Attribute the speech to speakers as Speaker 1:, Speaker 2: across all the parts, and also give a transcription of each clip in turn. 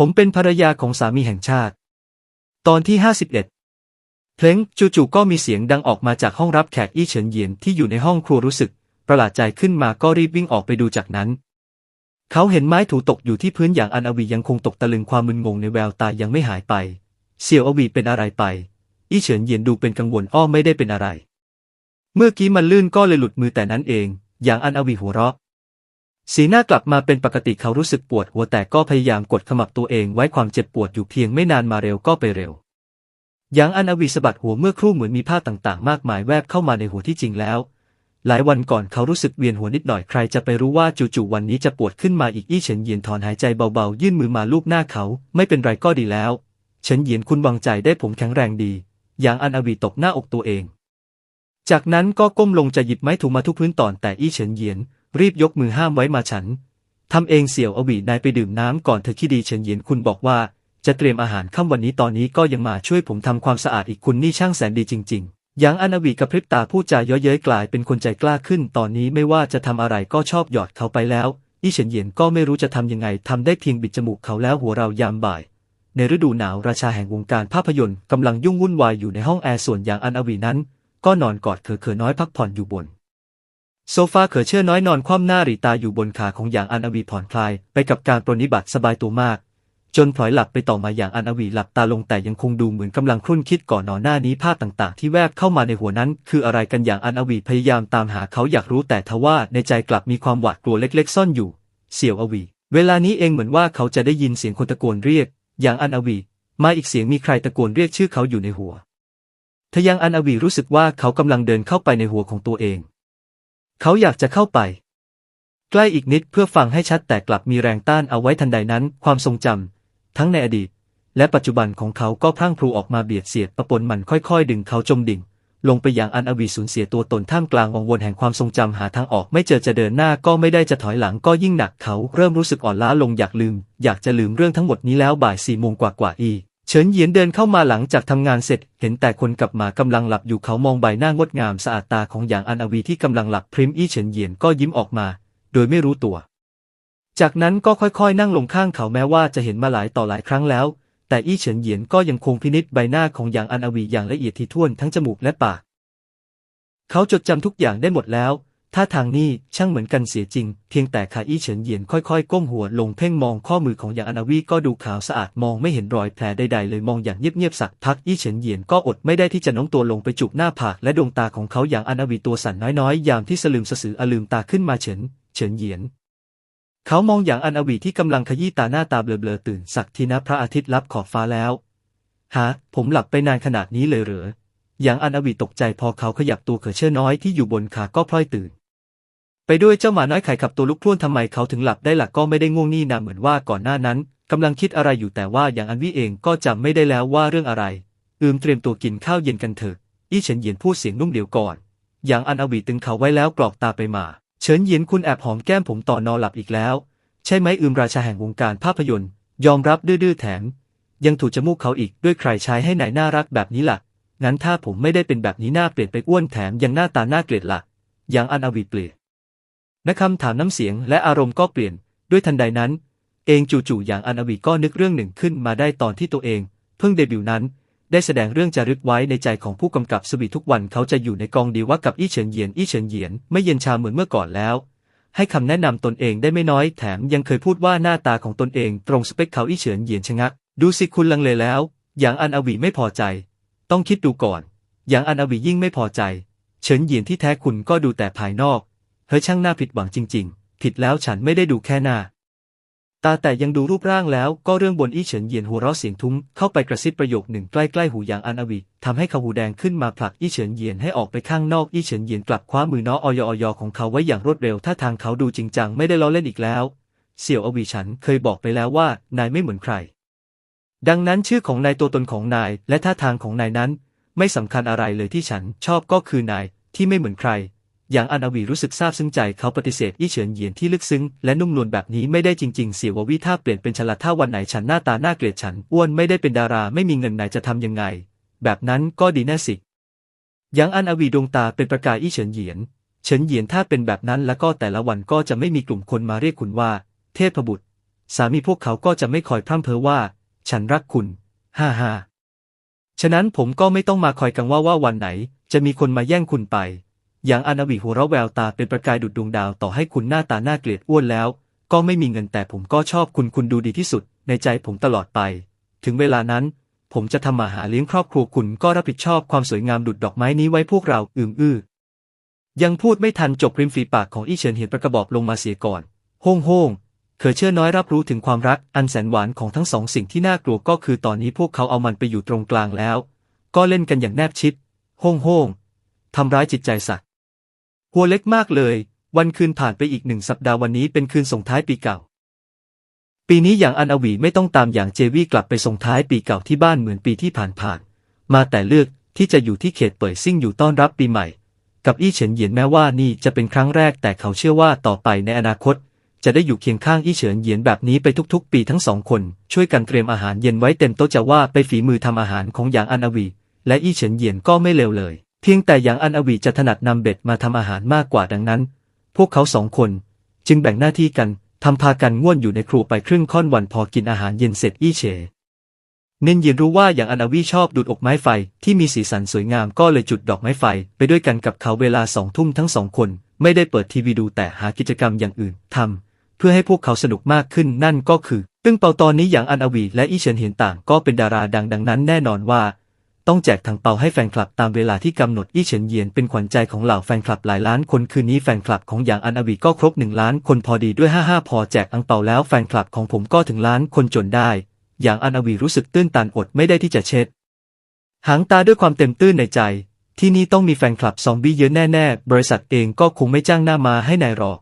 Speaker 1: ผมเป็นภรรยาของสามีแห่งชาติ ตอนที่51เด็ดเพลงจู่ๆก็มีเสียงดังออกมาจากห้องรับแขกอี้เฉินเยียนที่อยู่ในห้องครัวรู้สึก ประหลาดใจขึ้นมาก็รีบวิ่งออกไปดูจากนั้น เขาเห็นไม้ถูตกอยู่ที่พื้นอย่างอันอวียังคงตกตะลึงความมึนงงในแววตายังไม่หายไป เสี่ยวอวีเป็นอะไรไป อี้เฉินเยียนดูเป็นกังวลอ้อไม่ได้เป็นอะไร เมื่อกี้มันลื่นก็เลยหลุดมือแต่นั้นเอง อย่างอันอวีหัวเราะ สีหน้ากลับมาเป็นปกติเขารู้สึกปวดหัวแต่ก็พยายามกดขมับตัวเองไว้ความเจ็บปวดอยู่เพียงไม่นานมาเร็วก็ไปเร็วยางอันอวีสะบัดหัวเมื่อครู่เหมือนมีภาพต่างๆ มากมายแวบเข้ามาในหัวที่จริงแล้ว หลายวันก่อนเขารู้สึกเวียนหัวนิดหน่อยใครจะไปรู้ว่าจู่ๆวันนี้จะปวดขึ้นมาอีกอี้เฉินเยียนถอนหายใจเบาๆ ยื่นมือมาลูบหน้าเขา ไม่เป็นไรก็ดีแล้วเฉินเยียนคุณวางใจได้ผมแข็งแรงดีหยางอันอวีตบหน้าอกตัวเอง จากนั้นก็ก้มลงจะหยิบไม้ถูมาทุบพื้นต่อนแต่อี้เฉินเยียน รีบยกมือห้ามไว้มาฉันทำเองเสี่ยวอวีนายไปดื่มน้ำก่อนเธอคิดดีเฉินเยียนคุณบอกว่าจะเตรียมอาหารค่ำวันนี้ตอนนี้ก็ยังมาช่วยผมทำความสะอาดอีกคุณนี่ช่างแสนดีจริงๆหยางอันอวีกระพริบตาพูดจาเย้อเย้ยกลายเป็นคนใจกล้าขึ้น ตอนนี้ไม่ว่าจะทำอะไรก็ชอบหยอดเขาไปแล้วอีเฉินเยียนก็ไม่รู้จะทำยังไงทำได้เพียงบิดจมูกเขาแล้วหัวเรายามบ่าย ในฤดูหนาวราชาแห่งวงการภาพยนตร์กำลังยุ่งวุ่นวายอยู่ในห้องแอร์ส่วนอย่างอันอวีนั้น ก็นอนกอดเขอเขอน้อยพักผ่อนอยู่บน โซฟาเขอเชื่อน้อยนอนคว่ำหน้าหรีตาอยู่บนขาของอย่างอันอวีผ่อนคลายไปกับการปรนนิบัติสบายตัวมาก จนพลอยหลับไปต่อมาอย่างอันอวีหลับตาลงแต่ยังคงดูเหมือนกำลังครุ่นคิดก่อนนอนหน้านี้ภาพต่างๆ ที่แวบเข้ามาในหัวนั้น คืออะไรกันอย่างอันอวีพยายามตามหาเขาอยากรู้แต่ทว่าในใจกลับมีความหวาดกลัวเล็ก ๆ ซ่อนอยู่ เสี่ยวอวี เวลานี้เองเหมือนว่าเขาจะได้ยินเสียงคนตะโกนเรียก อย่างอันอวี มาอีกเสียงมีใครตะโกนเรียกชื่อเขาอยู่ในหัวทยังอันอวีรู้สึกว่าเขากำลังเดินเข้าไปในหัวของตัวเอง เขาอยากจะเข้าไป ใกล้อีกนิดเพื่อฟังให้ชัดแต่กลับมีแรงต้านเอาไว้ทันใดนั้น ความทรงจำทั้งในอดีต และปัจจุบันของเขาก็พรั่งพรูออกมาเบียดเสียดประปนมันค่อยๆ ดึงเขาจมดิ่ง ลงไปอย่างอันอวีสูญเสียตัวตนท่ามกลางวังวนแห่งความทรงจำหาทางออกไม่เจอจะเดินหน้าก็ไม่ได้จะถอยหลังก็ยิ่งหนักเขาเริ่มรู้สึกอ่อนล้าลงอยากลืม อยากจะลืมเรื่องทั้งหมดนี้แล้วบ่ายสี่โมงกว่าๆอี เฉินเยียนเดินเข้ามาหลังจากทำงานเสร็จ เห็นแต่คนกับหมากำลังหลับอยู่เขามองใบหน้างดงามสะอาดตาของหยางอันอวีที่กำลังหลับพริมอี้เฉินเยียนก็ยิ้มออกมา โดยไม่รู้ตัว จากนั้นก็ค่อยๆ นั่งลงข้างเขาแม้ว่าจะเห็นมาหลายต่อหลายครั้งแล้ว แต่อี้เฉินเยียนก็ยังคงพินิจใบหน้าของหยางอันอวีอย่างละเอียดถี่ถ้วนทั้งจมูกและปาก เขาจดจำทุกอย่างได้หมดแล้ว ท่าทางนี่ช่างเหมือนกันเสียจริง เพียงแต่ขาอี้เฉินเหยียนค่อยๆ ก้มหัวลงเพ่งมองข้อมือของหยางอันอวีก็ดูขาวสะอาดมองไม่เห็นรอยแผลใดๆเลยมองอย่างเงียบๆสักพักอี้เฉินเหยียนก็อดไม่ได้ที่จะน้มตัวลงไปจุกหน้าผากและดวงตาของเขาอย่างอันอวีตัวสั่นน้อยๆ ยามที่สลืมสะสืออลืมตาขึ้นมาเฉิน เฉินเหยียน เขามองอย่างอันอวีที่กำลังขยี้ตาหน้าตาเบลอๆตื่นสักทีนะพระอาทิตย์ลับขอบฟ้าแล้วฮะผมหลับไปนานขนาดนี้เลยเหรออย่างอันอวีตกใจพอเขาขยับตัวเขอเชื่อน้อยที่อยู่บนขาก็พลอยตื่น ไปด้วยเจ้าหมาน้อยไข่ขับตัวลุกพล่วนทำไมเขาถึงหลับได้หลักก็ไม่ได้ง่วงนี่นะเหมือนว่าก่อนหน้านั้นกำลังคิดอะไรอยู่แต่ว่าอย่างอันวิเองก็จำไม่ได้แล้วว่าเรื่องอะไร อืมเตรียมตัวกินข้าวเย็นกันเถอะอี้เฉินเหยียนพูดเสียงนุ่มเดียวก่อน อย่างอันอวีตึงเขาไว้แล้วกรอกตาไปมา เฉินเหยียนคุณแอบหอมแก้มผมต่อนอนหลับอีกแล้ว ใช่ไหมอืมราชาแห่งวงการภาพยนตร์ ยอมรับดื้อๆแถม ยังถูกจมูกเขาอีกด้วยใครใช้ให้ไหนน่ารักแบบนี้ล่ะงั้นถ้าผมไม่ได้เป็นแบบนี้หน้าเปลี่ยนไปอ้วนแถมยังหน้าตาน่าเกลียดละอย่างอันอวีเปลี่ยน นคำถามน้ำเสียงและอารมณ์ก็เปลี่ยน ด้วยทันใดนั้น เองจู่ๆอย่างอันอวีก็นึกเรื่องหนึ่งขึ้นมาได้ตอนที่ตัวเอง เพิ่งเดบิวต์นั้น ได้แสดงเรื่องจารึกไว้ในใจของผู้กำกับสวีทุกวันเขาจะอยู่ในกองดีว่ากับอี้เฉินเหยียนอี้เฉินเหยียนไม่เย็นชาเหมือนเมื่อก่อนแล้ว ให้คำแนะนำตนเองได้ไม่น้อยแถมยังเคยพูดว่าหน้าตาของตนเองตรงสเปคเขาอี้เฉินเหยียนชะงัก ดูสิคุณลังเลแล้ว อย่างอันอวีไม่พอใจ ต้องคิดดูก่อน อย่างอันอวียิ่งไม่พอใจ เฉินเหยียนที่แท้คุณก็ดูแต่ภายนอก เฮ้ยช่างหน้าผิดหวังจริง ๆ ผิดแล้วฉันไม่ได้ดูแค่หน้า ตาแต่ยังดูรูปร่างแล้วก็เรื่องบนอี้เฉินเยียนหัวเราะเสียงทุ้มเข้าไปกระซิบประโยคหนึ่งใกล้ๆหูอย่างอันอวีทำให้เขาหูแดงขึ้นมาผลักอี้เฉินเยียนให้ออกไปข้างนอกอี้เฉินเยียนกลับคว้ามือน้อออยออยของเขาไว้อย่างรวดเร็วถ้าทางเขาดูจริงจังไม่ได้ล้อเล่นอีกแล้ว เสี่ยวอวีฉันเคยบอกไปแล้วว่านายไม่เหมือนใคร ดังนั้นชื่อของนายตัวตนของนายและท่าทางของนายนั้น ไม่สำคัญอะไรเลยที่ฉันชอบก็คือนายที่ไม่เหมือนใคร อย่างอันอวีรู้สึกซาบซึ้งใจเขาปฏิเสธอี้เฉินเยียนที่ลึกซึ้งและนุ่มนวลแบบนี้ไม่ได้จริงๆ เสียววิถ้าเปลี่ยนเป็นฉลาดถ้าวันไหนฉันหน้าตาน่าเกลียดฉันอ้วนไม่ได้เป็นดาราไม่มีเงินนายจะทำยังไง แบบนั้นก็ดีแน่สิอย่างอันอวีดวงตาเป็นประกายอี้เฉินเหยียนเฉินเหยียนถ้าเป็นแบบนั้นแล้วก็แต่ละวันก็จะไม่มีกลุ่มคนมาเรียกคุณว่า เทพบุตร สามีพวกเขาก็จะไม่คอยพร่ำเพ้อว่า ฉันรักคุณ ฮ่าฮ่าฉะนั้นผมก็ไม่ต้องมาคอยกังว่าว่าวันไหน จะมีคนมาแย่งคุณไป อย่างอานาวิหัวเราะแววตาเป็นประกายดุดดวงดาวต่อให้คุณหน้าตาน่าเกลียดอ้วนแล้ว ก็ไม่มีเงินแต่ผมก็ชอบคุณคุณดูดีที่สุด ในใจผมตลอดไป ถึงเวลานั้น ผมจะทำมาหาเลี้ยงครอบครัวคุณก็รับผิดชอบความสวยงามดุดดอกไม้นี้ไว้พวกเราอืมอื้อยังพูดไม่ทันจบริมฝีปากของอี้เฉินเหียนประกระบอกลงมาเสียก่อนโฮ่งโฮ่งเคอเชื่อน้อยรับรู้ถึงความรักอันแสนหวานของทั้งสองสิ่งที่น่ากลัวก็คือตอนนี้พวกเขาเอามันไปอยู่ตรงกลางแล้ว ก็เล่นกันอย่างแนบชิดโฮ่งโฮ่งทำร้ายจิตใจสัตว์ หัวเล็กมากเลย วันคืนผ่านไปอีกหนึ่งสัปดาห์วันนี้เป็นคืนส่งท้ายปีเก่า ปีนี้อย่างอันอวีไม่ต้องตามอย่างเจวี่กลับไปส่งท้ายปีเก่าที่บ้านเหมือนปีที่ผ่านๆมาแต่เลือกที่จะอยู่ที่เขตเป่ยซิ่งอยู่ต้อนรับปีใหม่ กับอี้เฉินเหยียนแม้ว่านี่จะเป็นครั้งแรกแต่เขาเชื่อว่าต่อไปในอนาคต จะได้อยู่เคียงข้างอี้เฉินเหยียนแบบนี้ไปทุกๆ ปีทั้งสองคน ช่วยกันเตรียมอาหารเย็นไว้เต็มโต๊ะจะว่าไปฝีมือทำอาหารของหยางอันอวีและอี้เฉินเหยียนก็ไม่เลวเลย พียงแต่หยางอันอวีจะถนัดนำเบ็ดมาทำอาหารมากกว่าดังนั้น พวกเขาสองคน จึงแบ่งหน้าที่กันทำพากันง่วนอยู่ในครัวไปครึ่งค่อนวันพอกินอาหารเย็นเสร็จอี้เฉเน้นย็นรู้ว่าอย่างอันอวีชอบดูดอกไม้ไฟที่มีสีสันสวยงามก็เลยจุดดอกไม้ไฟ ไปด้วยกันกับเขาเวลาสองทุ่มทั้งสองคน ไม่ได้เปิดทีวีดูแต่หากิจกรรมอย่างอื่นทำเพื่อให้พวกเขาสนุกมากขึ้นนั่นก็คือ ตึ้งเปาตอนนี้อย่างอันอวีและอี้เฉินเหียนต่างก็เป็นดาราดังดังนั้นแน่นอนว่า ต้องแจกถังเปาให้แฟนคลับตามเวลาที่กำหนดอี้เฉินเยียนเป็นขวัญใจของเหล่าแฟนคลับหลายล้านคนคืนนี้แฟนคลับของหยางอันอวีก็ครบหนึ่งล้านคนพอดีด้วย 55 พอแจกอังเปาแล้วแฟนคลับของผมก็ถึงล้านคนจนได้ หยางอันอวีรู้สึกตื้นตันอดไม่ได้ที่จะเช็ด หางตาด้วยความเต็มตื้นในใจ ที่นี่ต้องมีแฟนคลับซอมบี้เยอะแน่ๆ บริษัทเองก็คงไม่จ้างหน้ามาให้นายหรอก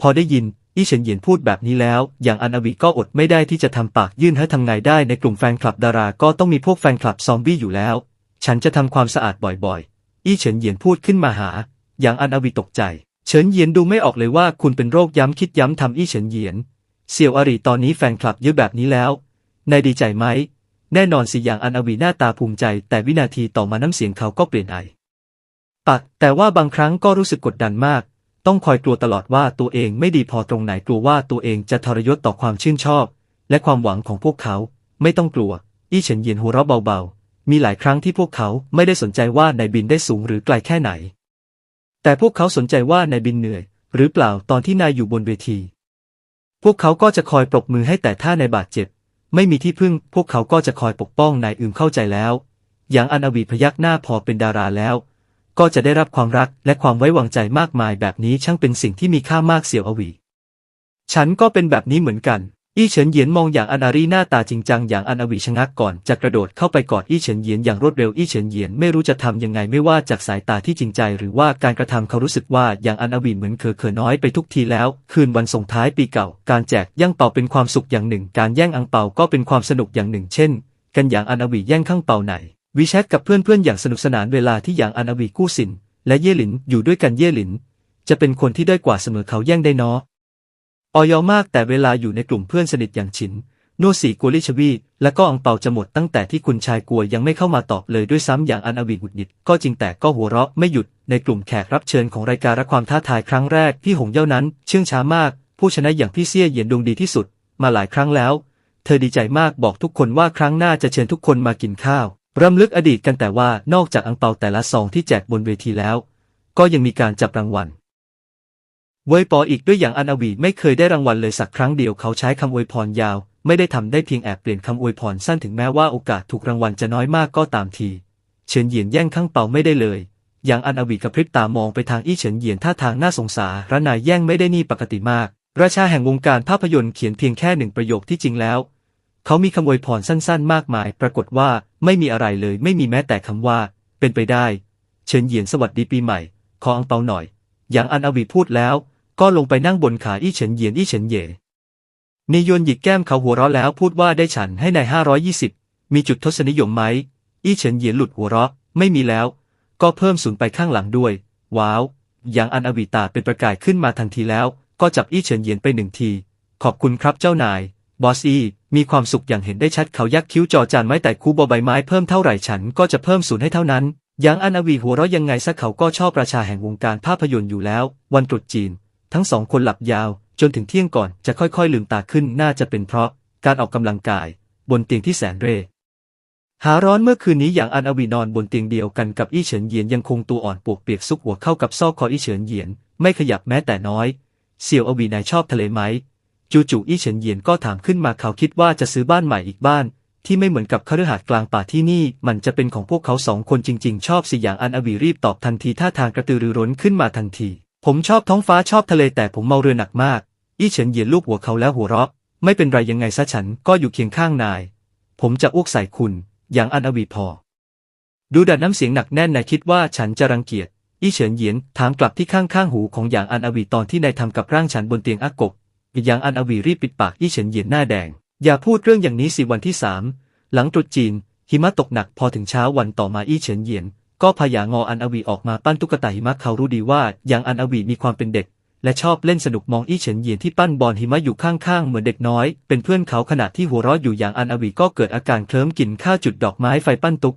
Speaker 1: พอได้ยิน อี้เฉินเหยียนพูดแบบนี้แล้ว อย่างอันอวีก็อดไม่ได้ที่จะทำปากยื่นให้ทำไงได้ในกลุ่มแฟนคลับดาราก็ต้องมีพวกแฟนคลับซอมบี้อยู่แล้ว ฉันจะทำความสะอาดบ่อยๆ อี้เฉินเหยียนพูดขึ้นมาหา อย่างอันอวีตกใจ เฉินเหยียนดูไม่ออกเลยว่าคุณเป็นโรคย้ำคิดย้ำทำอี้เฉินเหยียน เสี่ยวอรีตอนนี้แฟนคลับเยอะแบบนี้แล้ว นายดีใจไหม แน่นอนสิอย่างอันอวีหน้าตาภูมิใจ แต่วินาทีต่อมาน้ำเสียงเขาก็เปลี่ยนไอปักแต่ว่าบางครั้งก็รู้สึกกดดันมาก ต้องคอยกลัวตลอดว่าตัวเองไม่ดีพอตรงไหนกลัวว่าตัวเองจะทรยศต่อความชื่นชอบ และความหวังของพวกเขา ไม่ต้องกลัว อี้เฉินเยียนหัวเราะเบาๆ มีหลายครั้งที่พวกเขาไม่ได้สนใจว่านายบินได้สูงหรือไกลแค่ไหน แต่พวกเขาสนใจว่านายบินเหนื่อย หรือเปล่าตอนที่นายอยู่บนเวที พวกเขาก็จะคอยปรบมือให้แต่ถ้านายบาดเจ็บ ไม่มีที่พึ่ง พวกเขาก็จะคอยปกป้องนายอืมเข้าใจแล้ว อย่างอันอวีพยักหน้าพอเป็นดาราแล้ว ก็จะได้รับความรักและความไว้วางใจมากมายแบบนี้ช่างเป็นสิ่งที่มีค่ามากเสี่ยวอวี ฉันก็เป็นแบบนี้เหมือนกัน อี้เฉินเหยียนมองอย่างอันอารีหน้าตาจริงจังอย่างอันอวีชะงักก่อนจะกระโดดเข้าไปกอดอี้เฉินเหยียนอย่างรวดเร็วอี้เฉินเหยียนไม่รู้จะทำยังไงไม่ว่าจากสายตาที่จริงใจ หรือว่าการกระทำเขารู้สึกว่าอย่างอันอวีเหมือนเคอเขอน้อยไปทุกทีแล้ว คืนวันส่งท้ายปีเก่า การแจกย่างเป่าเป็นความสุขอย่างหนึ่ง การแย่งอังเปาก็เป็นความสนุกอย่างหนึ่ง เช่น กันอย่างอันอวีแย่งข้างเป่าไหน วิแชทกับเพื่อนๆอย่างสนุกสนานเวลาที่อย่างอันอวีกู้สิน และเย่หลินอยู่ด้วยกันเย่หลิน จะเป็นคนที่ได้กว่าเสมอเขาแย่งได้เนาะออยอมากแต่เวลาอยู่ในกลุ่มเพื่อนสนิทอย่างฉินโนสีกัวลิชวี และก็อังเปาจะหมดตั้งแต่ที่คุณชายกัวยังไม่เข้ามาตอบเลยด้วยซ้ำอย่างอันอวีหุดหงิดก็จริงแต่ก็หัวเราะไม่หยุดในกลุ่มแขกรับเชิญของรายการรักความท้าทายครั้งแรกพี่หงเย่านั้น เชื่องช้ามาก ผู้ชนะอย่างพี่เซี่ยเหยียนดวงดีที่สุด มาหลายครั้งแล้ว เธอดีใจมากบอกทุกคนว่าครั้งหน้าจะเชิญทุกคนมากินข้าว รำลึกอดีตกันแต่ว่านอกจากอังเปาแต่ละซองที่แจกบนเวทีแล้ว ก็ยังมีการจับรางวัลเวยปออีกด้วยอย่างอันอวีไม่เคยได้รางวัลเลยสักครั้งเดียวเขาใช้คำอวยพรยาว ไม่ได้ทำได้เพียงแอบเปลี่ยนคำอวยพรสั้นถึงแม้ว่าโอกาสถูกรางวัลจะน้อยมากก็ตามที เฉินเหยียนแย่งข้างเปาไม่ได้เลย อย่างอันอวีกระพริบตามองไปทางอี้เฉินเหยียนท่าทางน่าสงสารระนายแย่งไม่ได้นี่ปกติมาก ราชาแห่งวงการภาพยนตร์เขียนเพียงแค่หนึ่งประโยคที่จริงแล้ว เขามีคำอวยพรสั้นๆ มากมาย ปรากฏว่าไม่มีอะไรเลย ไม่มีแม้แต่คำว่า เป็นไปได้ เฉินเหยียนสวัสดีปีใหม่ ขออังเปาหน่อย อย่างอันอวีพูดแล้ว ก็ลงไปนั่งบนขาอี้เฉินเหยียนอี้เฉินเย่เนยยนหยิกแก้มเขาหัวเราะแล้วพูดว่าได้ฉันให้ในห้าร้อยยี่สิบมีจุดทศนิยมไหม อี้เฉินเหยียนหลุดหัวเราะ ไม่มีแล้ว ก็เพิ่มศูนย์ไปข้างหลังด้วย ว้าว อย่างอันอวีตาเป็นประกายขึ้นมาทันทีแล้ว ก็จับอี้เฉินเหยียนไปหนึ่งที ขอบคุณครับเจ้านาย บอสอีมีความสุขอย่างเห็นได้ชัดเขายักคิ้วจอจานไม้แต่คูบอใบไม้เพิ่มเท่าไหร่ฉันก็จะเพิ่มศูนย์ให้เท่านั้นยังอันอวีหัวเราะยังไงซะเขาก็ชอบราชาแห่งวงการภาพยนตร์อยู่แล้ว วันตรุษจีน ทั้งสองคนหลับยาว จนถึงเที่ยงก่อนจะค่อยๆลืมตาขึ้นน่าจะเป็นเพราะการออกกำลังกาย บนเตียงที่แสนเร่หาร้อนเมื่อคืนนี้อย่างอันอวีนอนบนเตียงเดียวกันกับอี้เฉินเยียนยังคงตัวอ่อนปวกเปียกซุกหัวเข้ากับซอกคออี้เฉินเยียน ไม่ขยับแม้แต่น้อย เสี่ยวอวีนายชอบทะเลไหม จู่ๆอี้เฉินเยียนก็ถามขึ้นมาเขาคิดว่าจะซื้อบ้านใหม่อีกบ้าน ที่ไม่เหมือนกับคฤหาสน์กลางป่าที่นี่ มันจะเป็นของพวกเขาสองคนจริงๆ ชอบสิอย่างอันอวีรีบตอบทันทีท่าทางกระตือรือร้นขึ้นมาทันที ผมชอบท้องฟ้าชอบทะเลแต่ผมเมาเรือหนักมาก อี้เฉินเยียนลูบหัวเขาแล้วหัวเราะ ไม่เป็นไรยังไงซะฉันก็อยู่เคียงข้างนาย ผมจะอ้วกใส่คุณ อย่างอันอวีพอ ดูดัดน้ำเสียงหนักแน่นนายคิดว่าฉันจะรังเกียจอี้เฉินเยียนถามกลับที่ข้างๆหูของหยางอันอวีตอนที่นายทำกับร่างฉันบนเตียงอากก หยางอันอวีรีบปิดปากอี้เฉินเหยียนหน้าแดง อย่าพูดเรื่องอย่างนี้สิวันที่สามหลังตรุษจีน หิมะตกหนักพอถึงเช้าวันต่อมาอี้เฉินเหยียน ก็พายางออันอวีออกมาปั้นตุ๊กตาหิมะเขารู้ดีว่าหยางอันอวีมีความเป็นเด็ก และชอบเล่นสนุกมองอี้เฉินเหยียนที่ปั้นบอลหิมะอยู่ข้างๆเหมือนเด็กน้อย เป็นเพื่อนเขาขณะที่หัวเราะอยู่อย่างอันอวีก็เกิดอาการเคลิ้มกินข้าวจุดดอกไม้ไฟปั้นตุ๊ก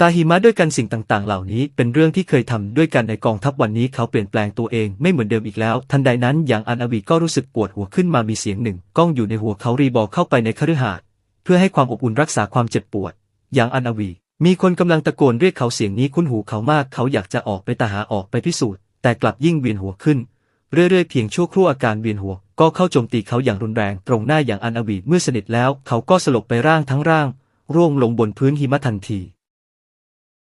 Speaker 1: ตาหิมะด้วยกันสิ่งต่างๆ เหล่านี้เป็นเรื่องที่เคยทำด้วยกันในกองทัพวันนี้เขาเปลี่ยนแปลงตัวเองไม่เหมือนเดิมอีกแล้ว ทันใดนั้นอย่างอันอวีก็รู้สึกปวดหัวขึ้นมามีเสียงหนึ่งก้องอยู่ในหัวเขารีบอกเข้าไปในคฤหาสน์เพื่อให้ความอบอุ่นรักษาความเจ็บปวด อย่างอันอวี มีคนกำลังตะโกนเรียกเขาเสียงนี้คุ้นหูเขามากเขาอยากจะออกไปตาหาออกไปพิสูจน์ แต่กลับยิ่งเวียนหัวขึ้น เรื่อยๆเพียงชั่วครู่อาการเวียนหัว ก็เข้าโจมตีเขาอย่างรุนแรง ตรงหน้าอย่างอันอวีเมื่อสนิทแล้ว เขาก็สลบไปร่างทั้งร่าง ร่วงลงบนพื้นหิมะทันที